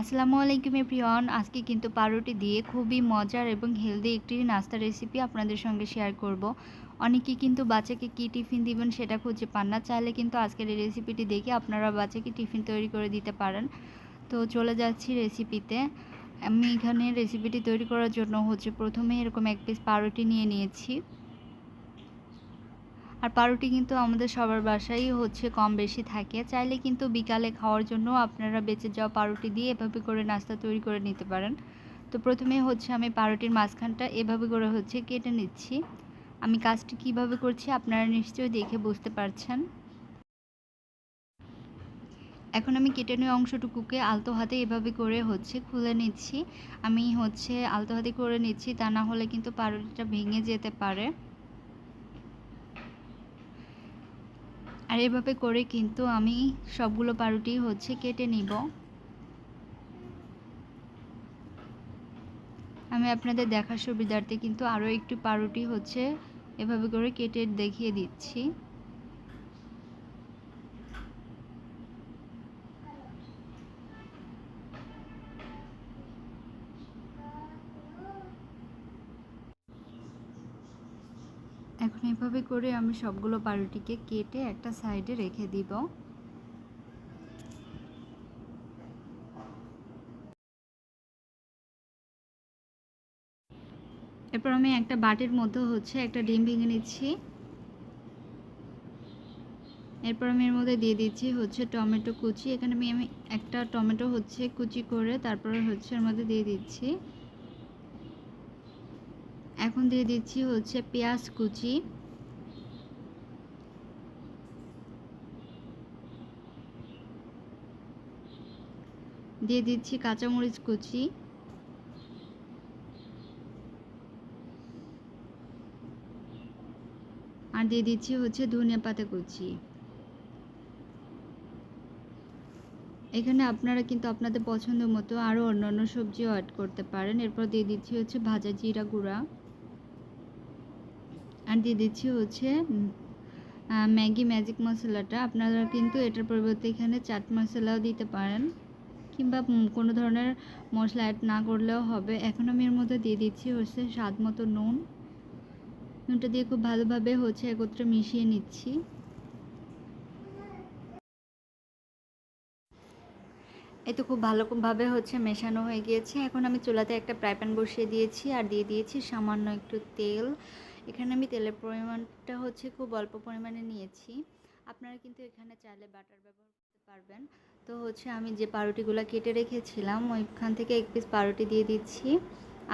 আসসালামু আলাইকুম এভরিওয়ান। আজকে কিন্তু পাউরুটি দিয়ে খুবই মজার এবং হেলদি একটি নাস্তা রেসিপি আপনাদের সঙ্গে শেয়ার করব। অনেকে কিন্তু বাচ্চাকে কি টিফিন দিবেন সেটা খুঁজে পান না। চাইলে কিন্তু আজকের এই রেসিপিটি দেখে আপনারা বাচ্চাকে টিফিন তৈরি করে দিতে পারেন। তো চলে যাচ্ছি রেসিপিতে আমি এখানে রেসিপিটি তৈরি করার জন্য হচ্ছে প্রথমে এরকম এক পিস পাউরুটি নিয়ে নিয়েছি। আর পাউরুটি কিন্তু আমাদের সবার বাসায় হচ্ছে কম বেশি থাকে। চাইলে কিন্তু বিকালে খাওয়ার জন্য আপনারা বেঁচে যাওয়া পাউরুটি দিয়ে এভাবে করে নাস্তা তৈরি করে নিতে পারেন। তো প্রথমে হচ্ছে আমি পাউরুটির মাঝখানটা এভাবে করে হচ্ছে কেটে নিচ্ছি। আমি কাজটি কীভাবে করছি আপনারা নিশ্চয়ই দেখে বুঝতে পারছেন। এখন আমি কেটে নেওয়া অংশটুকুকে আলতো হাতে এভাবে করে হচ্ছে খুলে নিচ্ছি। আমি হচ্ছে আলতো হাতে করে নিচ্ছি তা না হলে কিন্তু পাউরুটিটা ভেঙে যেতে পারে। আর এভাবে করে কিন্তু আমি সবগুলো পারুটি হচ্ছে কেটে নিব। আমি আপনাদের দেখার সুবিধার্থে কিন্তু আরও একটু পাউরুটি হচ্ছে এভাবে করে কেটে দেখিয়ে দিচ্ছি। এখন এভাবে করে আমি সবগুলো পাউরুটিকে কেটে একটা সাইডে রেখে দিব। এরপর আমি একটা বাটির মধ্যে হচ্ছে একটা ডিম ভেঙে নিচ্ছি। এরপর আমি এর মধ্যে দিয়ে দিচ্ছি হচ্ছে টমেটো কুচি। এখানে আমি আমি একটা টমেটো হচ্ছে কুচি করে তারপরে হচ্ছে এর মধ্যে দিয়ে দিচ্ছি। এখন দিয়ে দিচ্ছি হচ্ছে পেঁয়াজ কুচি। দিয়ে দিচ্ছি কাঁচামরিচ কুচি। আর দিয়ে দিচ্ছি হচ্ছে ধনিয়া পাতা কুচি। এখানে আপনারা কিন্তু আপনাদের পছন্দ মতো আরও অন্যান্য সবজিও অ্যাড করতে পারেন। এরপর দিয়ে দিচ্ছি হচ্ছে ভাজা জিরা গুঁড়া। আর দিয়ে দিচ্ছি হচ্ছে ম্যাগি ম্যাজিক মশলাটা। আপনারা কিন্তু এটার পরিবর্তে এখানে চাট মশলাও দিতে পারেন। কিংবা কোনো ধরনের মশলা অ্যাড না করলেও হবে। এখন আমি এর মধ্যে দিয়ে দিচ্ছি হচ্ছে স্বাদ মতো নুন। নুনটা দিয়ে খুব ভালোভাবে হচ্ছে একত্রে মিশিয়ে নিচ্ছি। এই তো খুব ভালোভাবে হচ্ছে মেশানো হয়ে গিয়েছে। এখন আমি চুলাতে একটা ফ্রাই প্যান বসিয়ে দিয়েছি। আর দিয়ে দিয়েছি সামান্য একটু তেল। এখানে আমি তেলের পরিমাণটা হচ্ছে খুব অল্প পরিমাণে নিয়েছি। আপনারা কিন্তু এখানে চাইলে বাটার ব্যবহার করতে পারবেন। তো হচ্ছে আমি যে পাউরুটিগুলো কেটে রেখেছিলাম, ওইখান থেকে এক পিস পাউরুটি দিয়ে দিচ্ছি।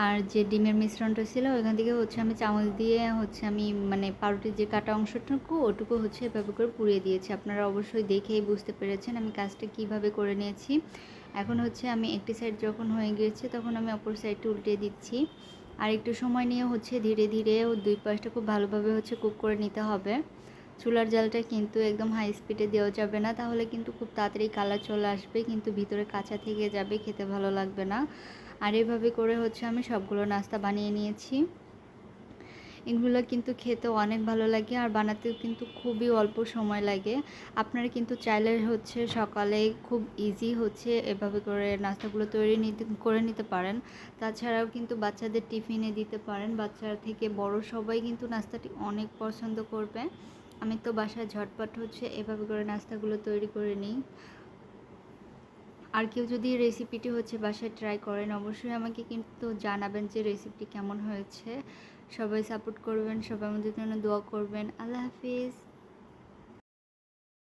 আর যে ডিমের মিশ্রণটা ছিল, ওইখান থেকে হচ্ছে আমি চামচ দিয়ে হচ্ছে আমি মানে পাউরুটির যে কাটা অংশটুকু, ওটুকু হচ্ছে এভাবে করে পুড়িয়ে দিয়েছি। আপনারা অবশ্যই দেখেই বুঝতে পেরেছেন আমি কাজটা কীভাবে করে নিয়েছি। এখন হচ্ছে আমি একটি সাইড যখন হয়ে গিয়েছে, তখন আমি অপর সাইডটা উল্টে দিচ্ছি। আর একটু সময় নিয়ে হচ্ছে ধীরে ধীরে দুই পাশটা খুব ভালোভাবে হচ্ছে কুক করে নিতে হবে। চুলার জালটা কিন্তু একদম হাই স্পিডে দেওয়া যাবে না, তাহলে কিন্তু খুব তাড়াতাড়ি কালার চলে আসবে, কিন্তু ভিতরে কাঁচা থেকে যাবে, খেতে ভালো লাগবে না। আর এভাবে করে হচ্ছে আমি সবগুলো নাস্তা বানিয়ে নিয়েছি। এগুলো কিন্তু খেতে অনেক ভালো লাগে আর বানাতেও কিন্তু খুবই অল্প সময় লাগে। আপনারা কিন্তু চাইলে হচ্ছে সকালে খুব ইজি হচ্ছে এভাবে করে নাস্তাগুলো তৈরি নিতে, করে নিতে পারেন। তাছাড়াও কিন্তু বাচ্চাদের টিফিনে দিতে পারেন। বাচ্চারা থেকে বড় সবাই কিন্তু নাস্তাটি অনেক পছন্দ করবে। আমি তো বাসায় ঝটপট হচ্ছে এভাবে করে নাস্তাগুলো তৈরি করে নিই। আর কেউ যদি রেসিপিটি হচ্ছে বাসায় ট্রাই করেন, অবশ্যই আমাকে কিন্তু জানাবেন যে রেসিপিটি কেমন হয়েছে। সবাই সাপোর্ট করবেন, সবাই আমাদের জন্য দোয়া করবেন। আল্লাহ হাফিজ।